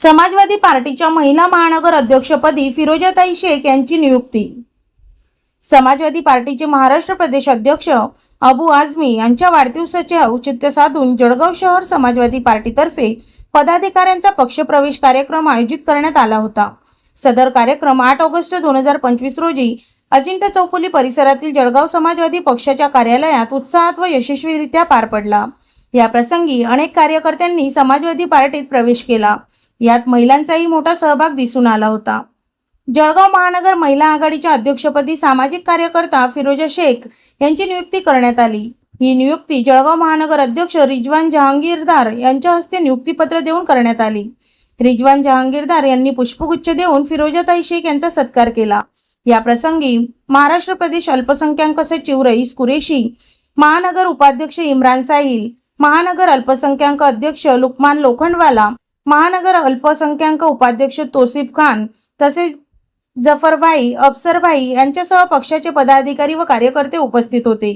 समाजवादी पार्टीच्या महिला महानगर अध्यक्षपदी फिरोजाताई शेख यांची नियुक्ती. समाजवादी पार्टीचे महाराष्ट्र प्रदेश अध्यक्ष अबू आझमी यांच्या वाढदिवसाचे औचित्य साधून जळगाव शहर समाजवादी पार्टीतर्फे पदाधिकाऱ्यांचा पक्षप्रवेश कार्यक्रम आयोजित करण्यात आला होता. सदर कार्यक्रम आठ ऑगस्ट दोन हजार पंचवीस रोजी अजिंठा चौफुली परिसरातील जळगाव समाजवादी पक्षाच्या कार्यालयात उत्साहात व यशस्वीरित्या पार पडला. या प्रसंगी अनेक कार्यकर्त्यांनी समाजवादी पार्टीत प्रवेश केला. यात महिलांचाही मोठा सहभाग दिसून आला होता. जळगाव महानगर महिला आघाडीच्या अध्यक्षपदी सामाजिक कार्यकर्ता फिरोजा शेख यांची नियुक्ती करण्यात आली. ही नियुक्ती जळगाव महानगर अध्यक्ष रिजवान जहांगीरदार यांच्या हस्ते नियुक्तीपत्र देऊन करण्यात आली. रिजवान जहांगीरदार यांनी पुष्पगुच्छ देऊन फिरोजाताई शेख यांचा सत्कार केला. या प्रसंगी महाराष्ट्र प्रदेश अल्पसंख्याक सचिव रईस कुरेशी महानगर उपाध्यक्ष इम्रान साहिल महानगर अल्पसंख्याक अध्यक्ष लुकमान लोखंडवाला महानगर अल्पसंख्याक उपाध्यक्ष तोसिफ खान तसेच जफरभाई अफसरभाई यांच्यासह पक्षाचे पदाधिकारी व कार्यकर्ते उपस्थित होते.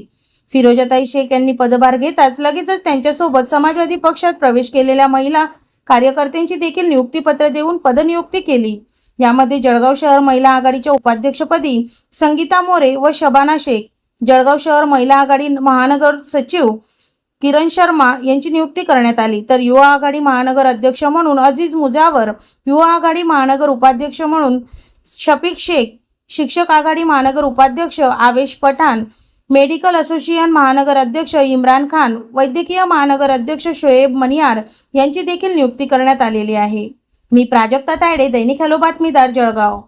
फिरोजाताई शेख यांनी पदभार घेताच लगेचच त्यांच्यासोबत समाजवादी पक्षात प्रवेश केलेल्या महिला कार्यकर्त्यांची देखील नियुक्तीपत्र देऊन पदनियुक्ती केली. यामध्ये जळगाव शहर महिला आघाडीच्या उपाध्यक्षपदी संगीता मोरे व शबाना शेख जळगाव शहर महिला आघाडी महानगर सचिव किरण शर्मा यांची नियुक्ती करण्यात आली. तर युवा आघाडी महानगर अध्यक्ष म्हणून अजीज मुजावर युवा आघाडी महानगर उपाध्यक्ष म्हणून शफीक शेख शिक्षक आघाडी महानगर उपाध्यक्ष आवेश पठाण मेडिकल असोसिएशन महानगर अध्यक्ष इम्रान खान वैद्यकीय महानगर अध्यक्ष शोएब मनियार यांची देखील नियुक्ती करण्यात आलेली आहे. मी प्राजक्ता तायडे दैनिक हॅलो बातमीदार जळगाव.